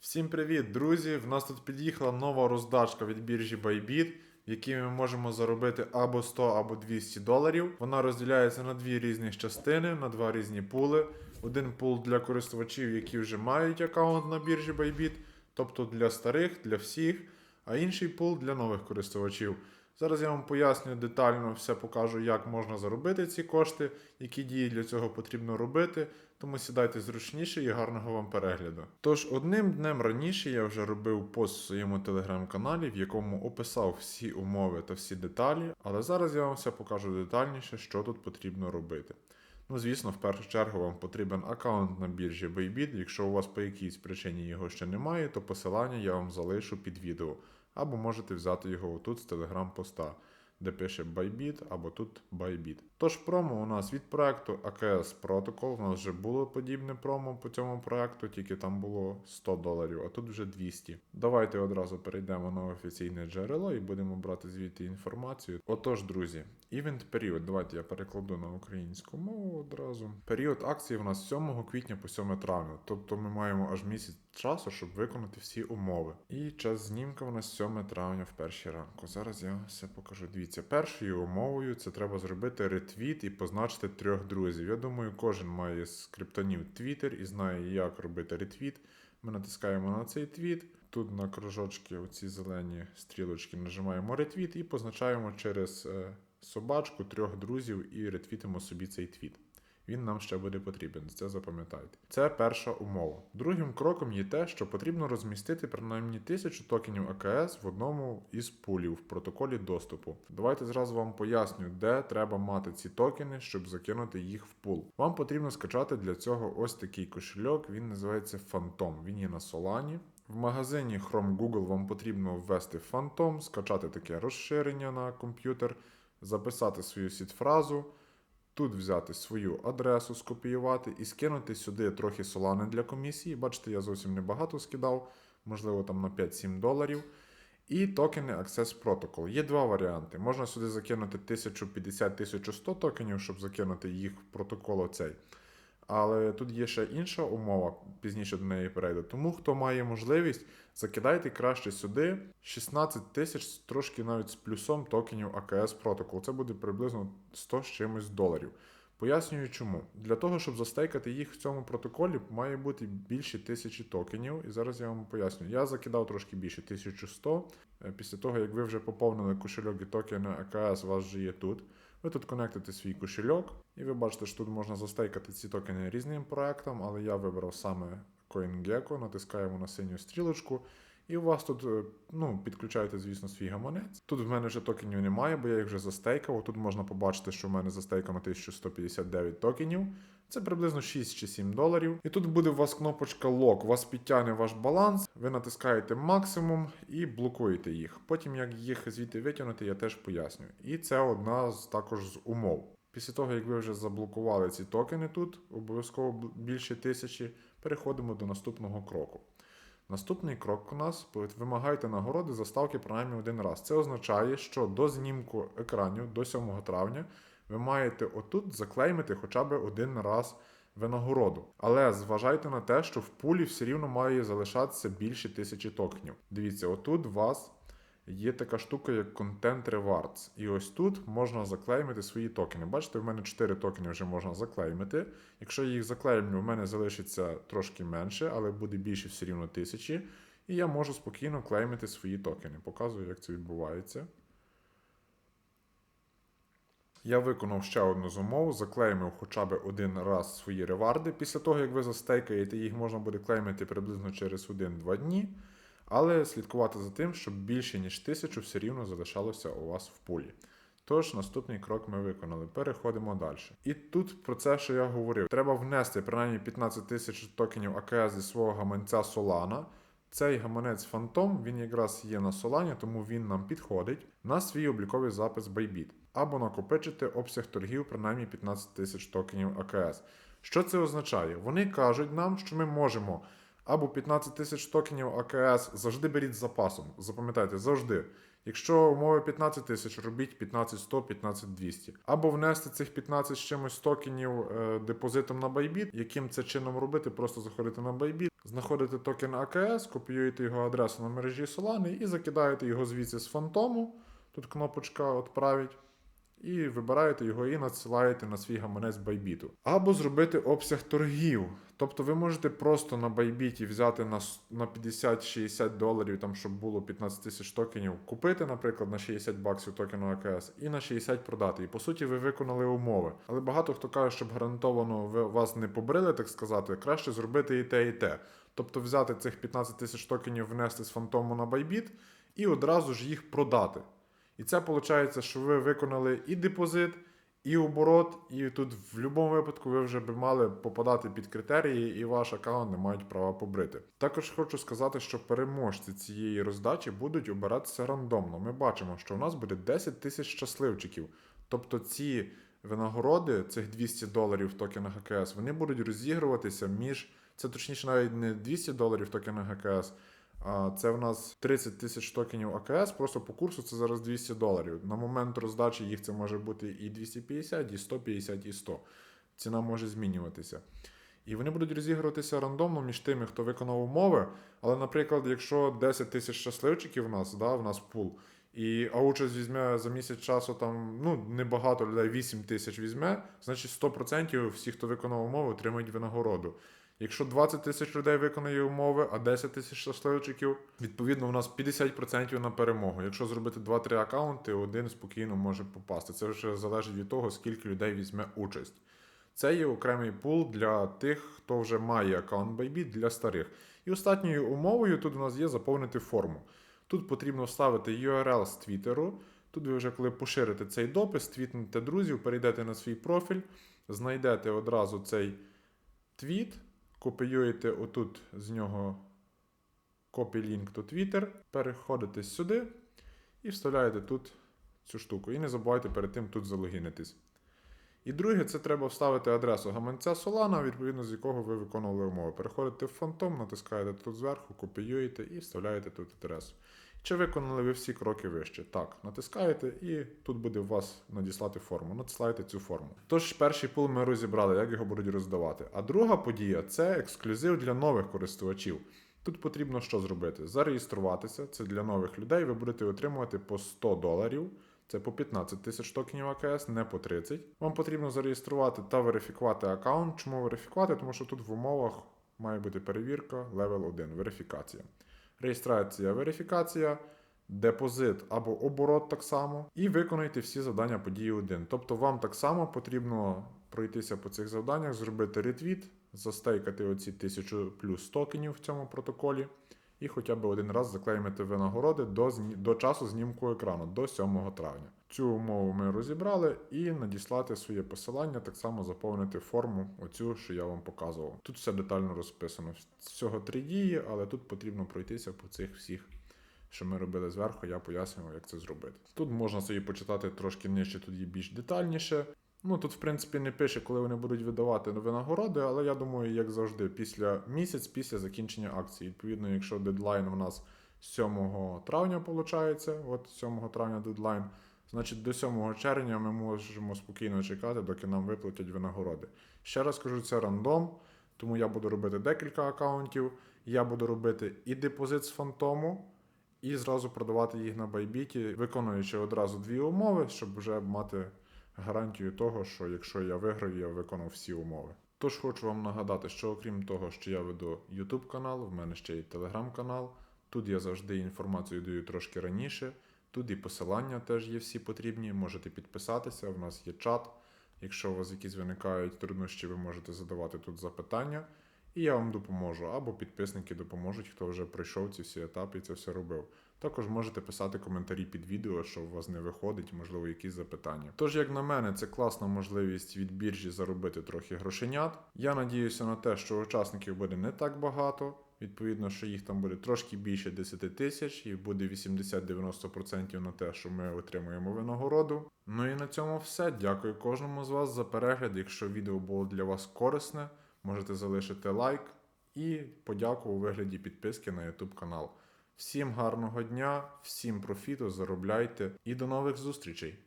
Всім привіт, друзі! В нас тут під'їхала нова роздачка від біржі Bybit, в якій ми можемо заробити або 100, або 200 доларів. Вона розділяється на дві різні частини, на два різні пули. Один пул для користувачів, які вже мають аккаунт на біржі Bybit, тобто для старих, для всіх, а інший пул для нових користувачів. Зараз я вам поясню детально все покажу, як можна заробити ці кошти, які дії для цього потрібно робити. Тому сідайте зручніше і гарного вам перегляду. Тож одним днем раніше я вже робив пост в своєму телеграм-каналі, в якому описав всі умови та всі деталі, але зараз я вам все покажу детальніше, що тут потрібно робити. Ну, звісно, в першу чергу вам потрібен аккаунт на біржі Bybit. Якщо у вас по якійсь причині його ще немає, то посилання я вам залишу під відео. Або можете взяти його отут з телеграм-поста, де пише Bybit, або тут Bybit. Тож промо у нас від проекту AKS Protocol. У нас вже було подібне промо по цьому проекту, тільки там було 100 доларів, а тут вже 200. Давайте одразу перейдемо на офіційне джерело і будемо брати звідти інформацію. Отож, друзі, івент період. Давайте я перекладу на українську мову одразу. Період акції у нас 7 квітня по 7 травня, тобто ми маємо аж місяць часу, щоб виконати всі умови. І час знімка у нас 7 травня в першій ранку. Зараз я все покажу. Дивіться, першою умовою це треба зробити ретвіт і позначити трьох друзів. Я думаю, кожен має з криптонів Twitter і знає, як робити ретвіт. Ми натискаємо на цей твіт. Тут на кружочки, оці зелені стрілочки, нажимаємо ретвіт і позначаємо через е, собачку трьох друзів і ретвітимо собі цей твіт. Він нам ще буде потрібен, це запам'ятайте. Це перша умова. Другим кроком є те, що потрібно розмістити принаймні тисячу токенів АКС в одному із пулів в протоколі доступу. Давайте зразу вам поясню, де треба мати ці токени, щоб закинути їх в пул. Вам потрібно скачати для цього ось такий кошельок, він називається Phantom. Він є на Solana. В магазині Chrome Google вам потрібно ввести Phantom, скачати таке розширення на комп'ютер, записати свою сіт-фразу. Тут взяти свою адресу, скопіювати і скинути сюди трохи солани для комісії. Бачите, я зовсім небагато скидав, можливо, там на 5-7 доларів. І токени Access Protocol. Є два варіанти. Можна сюди закинути 1050-1100 токенів, щоб закинути їх в протокол оцей. Але тут є ще інша умова, пізніше до неї перейду. Тому хто має можливість, закидайте краще сюди 16 тисяч, трошки навіть з плюсом токенів AKS Protocol. Це буде приблизно 100 з чимось доларів. Пояснюю чому. Для того, щоб застейкати їх в цьому протоколі, має бути більше тисячі токенів. І зараз я вам поясню. Я закидав трошки більше 1100. Е, Після того, як ви вже поповнили кошельок і токени AKS, у вас вже є тут. Ви тут конектите свій кошельок, і ви бачите, що тут можна застейкати ці токени різним проектам, але я вибрав саме CoinGecko, натискаємо на синю стрілочку. І у вас тут е, ну, підключаєте, звісно, свій гаманець. Тут в мене вже токенів немає, бо я їх вже застейкав. Тут можна побачити, що в мене застейкано 1159 токенів. Це приблизно 6 чи 7 доларів. І тут буде у вас кнопочка лок. У вас підтягне ваш баланс, ви натискаєте максимум і блокуєте їх. Потім, як їх звідти витягнути, я теж пояснюю. І це одна з також з умов. Після того, як ви вже заблокували ці токени тут, обов'язково більше тисячі, переходимо до наступного кроку. Наступний крок у нас вимагайте нагороди за ставки принаймні один раз. Це означає, що до знімку екранів до 7 травня ви маєте отут заклеймити хоча б один раз винагороду. Але зважайте на те, що в пулі все рівно має залишатися більше тисячі токенів. Дивіться, отут вас є така штука, як Content Rewards. І ось тут можна заклеймити свої токени. Бачите, в мене 4 токени вже можна заклеймити. Якщо я їх заклеймлю, в мене залишиться трошки менше, але буде більше все рівно тисячі. І я можу спокійно клеймити свої токени. Показую, як це відбувається. Я виконав ще одну з умов, заклеймив хоча б один раз свої реварди. Після того, як ви застейкаєте, їх можна буде клеймити приблизно через 1-2 дні. Але слідкувати за тим, щоб більше ніж тисячу все рівно залишалося у вас в пулі. Тож наступний крок ми виконали. Переходимо далі. І тут про це, що я говорив, треба внести принаймні 15 тисяч токенів АКС зі свого гаманця Solana. Цей гаманець Phantom, він якраз є на Solana, тому він нам підходить на свій обліковий запис Bybit. Або накопичити обсяг торгів принаймні 15 тисяч токенів АКС. Що це означає? Вони кажуть нам, що ми можемо або 15 тисяч токенів АКС завжди беріть з запасом. Запам'ятайте, завжди. Якщо умови 15 тисяч, робіть 15 100, 15 200. Або внести цих 15 з чимось токенів е, депозитом на Bybit. Яким це чином робити? Просто заходите на Bybit, знаходите токен АКС, копіюєте його адресу на мережі Solana і закидаєте його звідси з фантому. Тут кнопочка «Отправить». І вибираєте його і надсилаєте на свій гаманець Байбіту. Або зробити обсяг торгів. Тобто ви можете просто на Байбіті взяти на, на 50-60 доларів, там, щоб було 15 тисяч токенів, купити, наприклад, на 60 баксів токену АКС і на 60 продати. І по суті ви виконали умови. Але багато хто каже, щоб гарантовано ви вас не побрили, так сказати, краще зробити і те, і те. Тобто взяти цих 15 тисяч токенів, внести з фантому на Байбіт і одразу ж їх продати. І це виходить, що ви виконали і депозит, і оборот, і тут в будь-якому випадку ви вже б мали попадати під критерії, і ваш аккаунт не мають права побрити. Також хочу сказати, що переможці цієї роздачі будуть обиратися рандомно. Ми бачимо, що у нас буде 10 тисяч щасливчиків. Тобто ці винагороди, цих 200 доларів в токенах АКС, вони будуть розігруватися між. Це точніше навіть не 200 доларів в токенах АКС, а це в нас 30 тисяч токенів АКС, просто по курсу це зараз 200 доларів. На момент роздачі їх це може бути і 250, і 150, і 100. Ціна може змінюватися. І вони будуть розігруватися рандомно між тими, хто виконав умови. Але, наприклад, якщо 10 тисяч щасливчиків в нас, да, в нас пул, і а участь візьме за місяць часу там ну небагато людей, 8 тисяч візьме, значить 100% всі, хто виконав умови, отримають винагороду. Якщо 20 тисяч людей виконає умови, а 10 тисяч щасливчиків, відповідно, у нас 50% на перемогу. Якщо зробити 2-3 аккаунти, один спокійно може попасти. Це вже залежить від того, скільки людей візьме участь. Це є окремий пул для тих, хто вже має аккаунт Bybit для старих. І останньою умовою тут у нас є заповнити форму. Тут потрібно вставити URL з Твіттеру. Тут ви вже коли поширите цей допис, твітнете друзів, перейдете на свій профіль, знайдете одразу цей твіт, копіюєте отут з нього copy link to Twitter, переходите сюди і вставляєте тут цю штуку. І не забувайте перед тим тут залогінитись. І друге, це треба вставити адресу гаманця Solana, відповідно з якого ви виконували умови. Переходите в фантом, натискаєте тут зверху, копіюєте і вставляєте тут адресу. Чи виконали ви всі кроки вище? Так, натискаєте, і тут буде у вас надіслати форму. Надсилаєте цю форму. Тож перший пул ми розібрали, як його будуть роздавати. А друга подія це ексклюзив для нових користувачів. Тут потрібно що зробити? Зареєструватися. Це для нових людей. Ви будете отримувати по 100 доларів. Це по 15 тисяч токенів АКС, не по 30. Вам потрібно зареєструвати та верифікувати аккаунт. Чому верифікувати? Тому що тут в умовах має бути перевірка левел 1, верифікація. Реєстрація, верифікація, депозит або оборот так само. І виконайте всі завдання події 1. Тобто вам так само потрібно пройтися по цих завданнях, зробити ретвіт, застейкати оці 1000 плюс токенів в цьому протоколі. І хоча б один раз заклеймити винагороди до, зні- до часу знімку екрану, до 7 травня. Цю умову ми розібрали і надіслати своє посилання, так само заповнити форму, оцю, що я вам показував. Тут все детально розписано. Всього три дії, але тут потрібно пройтися по цих всіх, що ми робили зверху, я пояснював, як це зробити. Тут можна собі почитати трошки нижче, є більш детальніше. Ну тут, в принципі, не пише, коли вони будуть видавати винагороди, але я думаю, як завжди, після місяць після закінчення акції. Відповідно, якщо дедлайн у нас 7 травня виходить, от 7 травня дедлайн, значить до 7 червня ми можемо спокійно чекати, доки нам виплатять винагороди. Ще раз кажу, це рандом, тому я буду робити декілька аккаунтів. Я буду робити і депозит з фантому, і зразу продавати їх на байбіті, виконуючи одразу дві умови, щоб вже мати гарантію того, що якщо я виграю, я виконав всі умови. Тож хочу вам нагадати, що окрім того, що я веду YouTube канал, в мене ще й Telegram канал. Тут я завжди інформацію даю трошки раніше. Тут і посилання теж є всі потрібні. Можете підписатися. В нас є чат. Якщо у вас якісь виникають труднощі, ви можете задавати тут запитання, і я вам допоможу. Або підписники допоможуть, хто вже пройшов ці всі етапи і це все робив. Також можете писати коментарі під відео, що у вас не виходить, можливо, якісь запитання. Тож, як на мене, це класна можливість від біржі заробити трохи грошенят. Я надіюся на те, що учасників буде не так багато. Відповідно, що їх там буде трошки більше 10 тисяч, і буде 80-90% на те, що ми отримуємо винагороду. Ну і на цьому все. Дякую кожному з вас за перегляд. Якщо відео було для вас корисне, можете залишити лайк і подяку у вигляді підписки на YouTube канал. Всім гарного дня, всім профіту, заробляйте і до нових зустрічей!